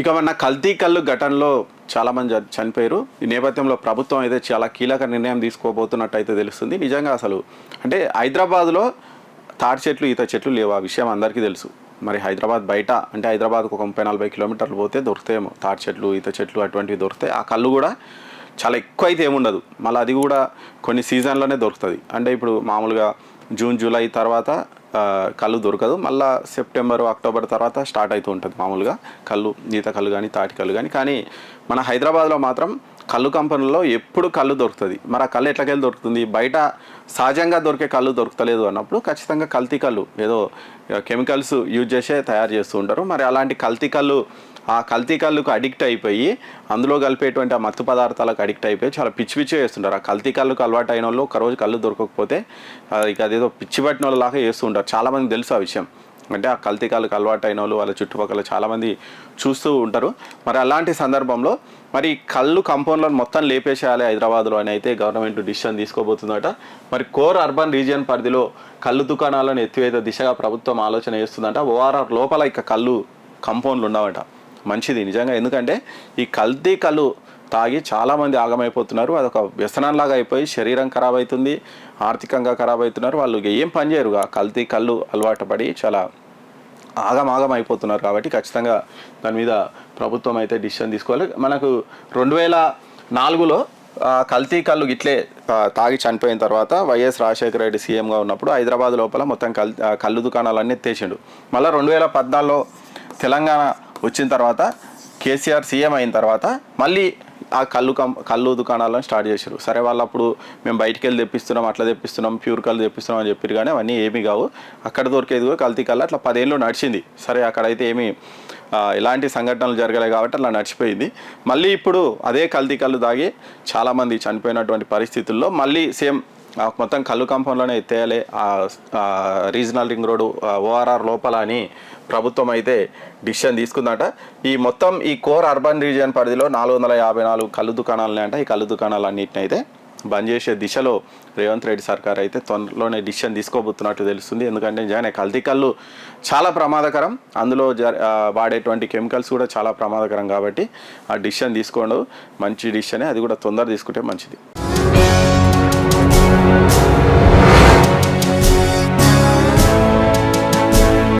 ఇక మన కల్తీ కళ్ళు ఘటనలో చాలా మంది చనిపోయారు. ఈ నేపథ్యంలో ప్రభుత్వం అయితే చాలా కీలక నిర్ణయం తీసుకోబోతున్నట్టు అయితే తెలుస్తుంది. నిజంగా అసలు అంటే హైదరాబాద్లో తాటి చెట్లు ఈత చెట్లు లేవు. ఆ విషయం అందరికీ తెలుసు. మరి హైదరాబాద్ బయట అంటే హైదరాబాద్కు ఒక ముప్పై నలభై కిలోమీటర్లు పోతే దొరుకుతాయేమో తాటి చెట్లు ఈత చెట్లు అటువంటివి దొరుకుతాయి. ఆ కళ్ళు కూడా చాలా ఎక్కువ అయితే ఏముండదు. మళ్ళీ అది కూడా కొన్ని సీజన్లోనే దొరుకుతుంది. అంటే ఇప్పుడు మామూలుగా జూన్ జూలై తర్వాత కళ్ళు దొరకదు. మళ్ళీ సెప్టెంబర్ అక్టోబర్ తర్వాత స్టార్ట్ అవుతూ ఉంటుంది మామూలుగా. కళ్ళు ఈత కళ్ళు కానీ తాటి కళ్ళు కానీ కానీ మన హైదరాబాద్లో మాత్రం కళ్ళు కంపెనీలో ఎప్పుడు కళ్ళు దొరుకుతుంది. మరి ఆ కళ్ళు ఎట్లకెళ్ళి దొరుకుతుంది? బయట సహజంగా దొరికే కళ్ళు దొరకలేదు అన్నప్పుడు ఖచ్చితంగా కల్తీ కళ్ళు ఏదో కెమికల్స్ యూజ్ చేసే తయారు చేస్తూ ఉంటారు. మరి అలాంటి కల్తీ కళ్ళు ఆ కల్తీ కళ్ళుకు అడిక్ట్ అయిపోయి అందులో కలిపేటువంటి ఆ మత్తు పదార్థాలకు అడిక్ట్ అయిపోయి చాలా పిచ్చి పిచ్చి చేస్తుంటారు. ఆ కల్తీ కళ్ళుకు అలవాటు అయిన వాళ్ళు ఒకరోజు కళ్ళు దొరకకపోతే ఇక అదేదో పిచ్చి పట్టిన వాళ్ళలాగా చేస్తుంటారు. చాలామంది తెలుసు ఆ విషయం. అంటే ఆ కల్తీ కళ్ళకు అలవాటు అయిన వాళ్ళు వాళ్ళ చుట్టుపక్కల చాలామంది చూస్తూ ఉంటారు. మరి అలాంటి సందర్భంలో మరి కళ్ళు కంపౌండ్లను మొత్తం లేపేసేయాలి హైదరాబాద్లో అని అయితే గవర్నమెంట్ డిసిషన్ తీసుకోబోతుందట. మరి కోర్ అర్బన్ రీజియన్ పరిధిలో కళ్ళు దుకాణాలను ఎత్తివేత దిశగా ప్రభుత్వం ఆలోచన చేస్తుందంట. ఓఆర్ఆర్ లోపల ఇక కళ్ళు కంపౌండ్లు ఉండవట. మంచిది నిజంగా. ఎందుకంటే ఈ కల్తీ కళ్ళు తాగి చాలామంది ఆగమైపోతున్నారు. అదొక వ్యసనంలాగా అయిపోయి శరీరం ఖరాబ్ అవుతుంది ఆర్థికంగా ఖరాబ్ అవుతున్నారు వాళ్ళు ఏం పని కల్తీ కళ్ళు అలవాటు పడి చాలా ఆగమాగం అయిపోతున్నారు కాబట్టి ఖచ్చితంగా దాని మీద ప్రభుత్వం అయితే డిసిషన్ తీసుకోవాలి. మనకు రెండు వేల నాలుగులో కల్తీ కళ్ళు ఇట్లే తాగి చనిపోయిన తర్వాత వైఎస్ రాజశేఖర రెడ్డి సీఎంగా ఉన్నప్పుడు హైదరాబాద్ లోపల మొత్తం కల్ కళ్ళు దుకాణాలన్నీ ఎత్తేసిండు. మళ్ళీ రెండు వేల పద్నాలుగులో తెలంగాణ వచ్చిన తర్వాత కేసీఆర్ సీఎం అయిన తర్వాత మళ్ళీ ఆ కళ్ళు కం కళ్ళు దుకాణాలను స్టార్ట్ చేశారు. సరే వాళ్ళు అప్పుడు మేము బయటికి వెళ్ళి తెప్పిస్తున్నాం అట్లా తెప్పిస్తున్నాం ప్యూర్ కళ్ళు తెప్పిస్తున్నాం అని చెప్పారు కానీ అవన్నీ ఏమీ కావు. అక్కడ దొరికేది కూడా కల్తీ కళ్ళు అట్లా పదేళ్ళు నడిచింది. సరే అక్కడైతే ఏమీ ఇలాంటి సంఘటనలు జరగలేదు కాబట్టి అలా నడిచిపోయింది. మళ్ళీ ఇప్పుడు అదే కల్తీ కళ్ళు తాగి చాలామంది చనిపోయినటువంటి పరిస్థితుల్లో మళ్ళీ సేమ్ మొత్తం కళ్ళు కంపౌండ్లోనే ఎత్తేయాలి. ఆ రీజనల్ రింగ్ రోడ్డు ఓఆర్ఆర్ లోపల అని ప్రభుత్వం అయితే డిసిషన్ తీసుకుందట. ఈ మొత్తం ఈ కోర్ అర్బన్ రీజియన్ పరిధిలో నాలుగు వందల యాభై నాలుగు కళ్ళు దుకాణాలని అంట ఈ కళ్ళు దుకాణాలన్నింటిని అయితే బంద్ చేసే దిశలో రేవంత్ రెడ్డి సర్కార్ అయితే తొందరలోనే డిసిషన్ తీసుకోబోతున్నట్టు తెలుస్తుంది. ఎందుకంటే నిజంగానే కల్తీ కళ్ళు చాలా ప్రమాదకరం. అందులో జ వాడేటువంటి కెమికల్స్ కూడా చాలా ప్రమాదకరం కాబట్టి ఆ డిసిషన్ తీసుకోండు. మంచి డిసిషనే అది కూడా తొందర తీసుకుంటే మంచిది.